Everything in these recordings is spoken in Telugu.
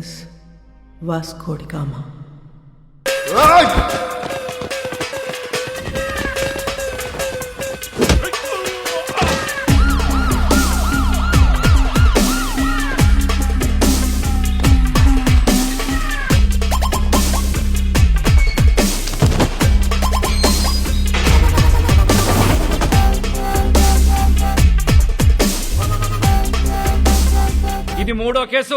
ప్రెజెంట్స్ వాస్కోడి కామా ఇది మూడో కేసు.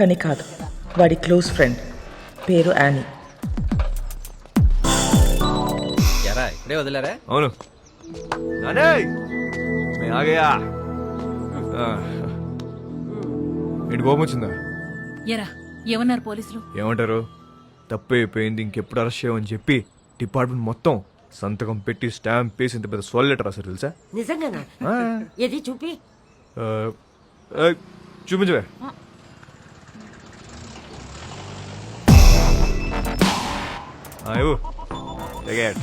కానీ కాదు వాడి క్లోజ్ ఫ్రెండ్. పేరు యానీ. ఎరా ఇప్పుడే వదిలేరా? అవును. నానే మే ఆగయా ఏంటి కోపం వచ్చిందా? ఎరా ఏమన్నారు పోలీసులు? ఏమంటారు? తప్పు అయిపోయింది ఇంకెప్పుడు అరెస్ట్ చేయమని చెప్పి డిపార్ట్మెంట్ మొత్తం సంతకం పెట్టి స్టాంప్ వేసి ఇంత పెద్ద సోల్ లెటర్ రాశారు తెలుసా? నిజంగానా? ఆ, ఏది చూపి? ఆ, ఆ, చూపించవే. ఇవ్వు. It.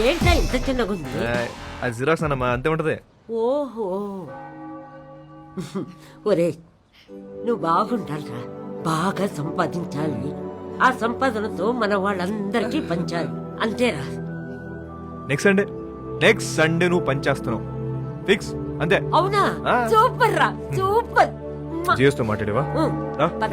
ఏంటా ఇంత చిన్నగుంది అది జిరాక్స్ అన్నమా అంతే ఉంటది. ఓహో. ఒరే నువ్వు బాగుండాలిరా. బాగా సంపాదించాలి. ఆ సంపాదనతో మన వాళ్ళందరికీ పంచాలి. అంతేరా. నెక్స్ట్ సండే నెక్స్ట్ సండే నువ్వు పని చేస్తున్నావు. ఫిక్స్ అంతే. అవునా? ఆ. సూపర్ రా సూపర్. జియోస్తో మాట్లాడేవా? పద.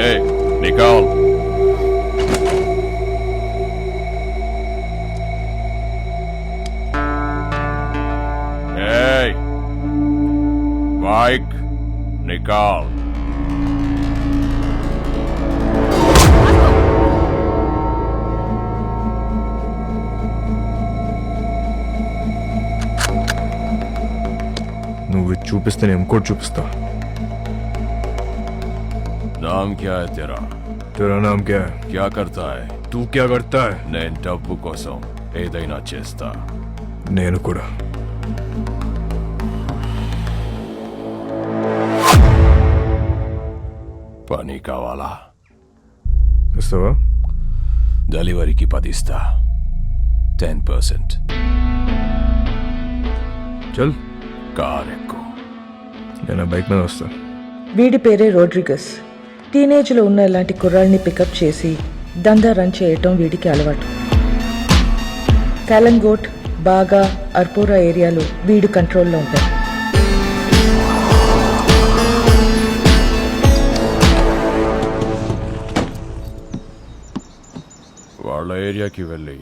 ఏ నికాల్ ఏయ్ बाइक निकाल నువ్వు ఇది చూపిస్తే నేను ఇంకోటి చూపిస్తా नाम क्या है तेरा तेरा नाम क्या है क्या करता है तू क्या करता है నేను డబ్బు కోసం ఏదైనా చేస్తా నేను కూడా పని కావాలా ఇస్తావా డెలివరీకి పదిస్తా టెన్ పర్సెంట్ చల్ కార్ ఎక్కువ నేను ఆ బైక్ మీద వస్తా వీడి పేరే రోడ్రిగస్ టీనేజ్లో ఉన్న ఇలాంటి కుర్రాళ్ళని పికప్ చేసి దందా రన్ చేయటం వీడికి అలవాటు. కాలంగోట్ బాగా అర్పోరా ఏరియాలో వీడు కంట్రోల్లో ఉంటాడు. వాళ్ళ ఏరియాకి వెళ్ళి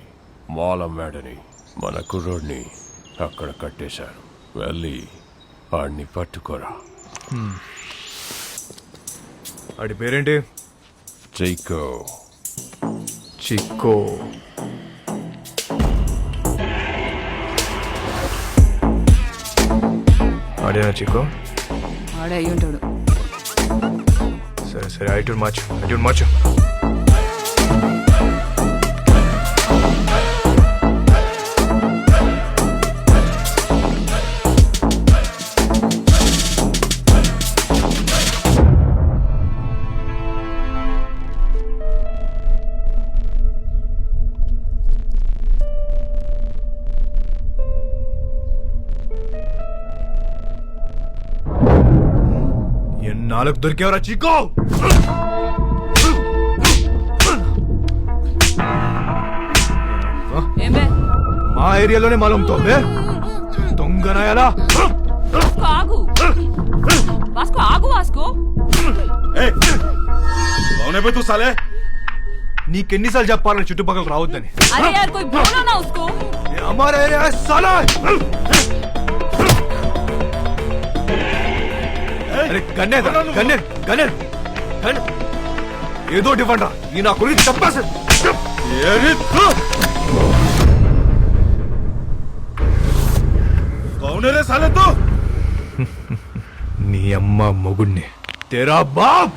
మాల్ అమ్మాడని మన కుర్రోడిని అక్కడ కట్టేశారు. వెళ్ళి వాడిని పట్టుకోరా. వాడి పేరేంటి? చైకో చిక్కో. ఆడేనా చిక్కో? ఆడే అయ్యి ఉంటాడు సరే సరే ఐటూన్ మార్చు ఐటూన్ మార్చు. ఎన్నాళ్ళకు దొరికేవరా చిక్కో ఏమే మా ఏరియాలోనే మాలంతో దొంగన ఎలా ఆగు వాస్కో ఆగు వాస్కో कौन है बे तू साले నీకెన్నిసార్లు చెప్పాలని చుట్టుపక్కల రావద్దని अरे यार कोई बोलो ना उसको ये हमारा एरिया है साला ఏదో ఇవ్వండి ఈ నా గురించి చెప్పాసి కౌనరే నీ అమ్మ మొగుణ్ణి. తెరా బాబ్.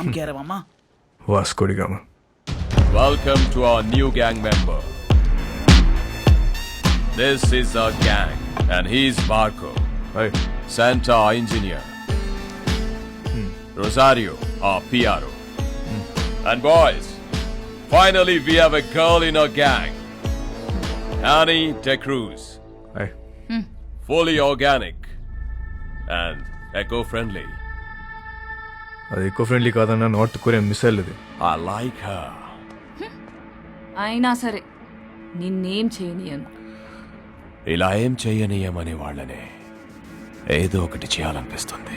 I'm Garavama. Vasco da Welcome to our new gang member. This is our gang, and he's Marco. Hey. Santa, engineer. Rosario, our PRO. And boys, finally we have a girl in our gang. Annie De Cruz. Hey. Hmm. Fully organic and eco-friendly. అది ఎక్కువ ఫ్రెండ్లీ కాదన్న నార్త్ కొరియన్ మిసైల్ అది I like her. అయినా సరే నిన్నేం చేయనియను. ఇలా ఏం చేయనీయమని వాళ్ళనే ఏదో ఒకటి చేయాలనిపిస్తుంది.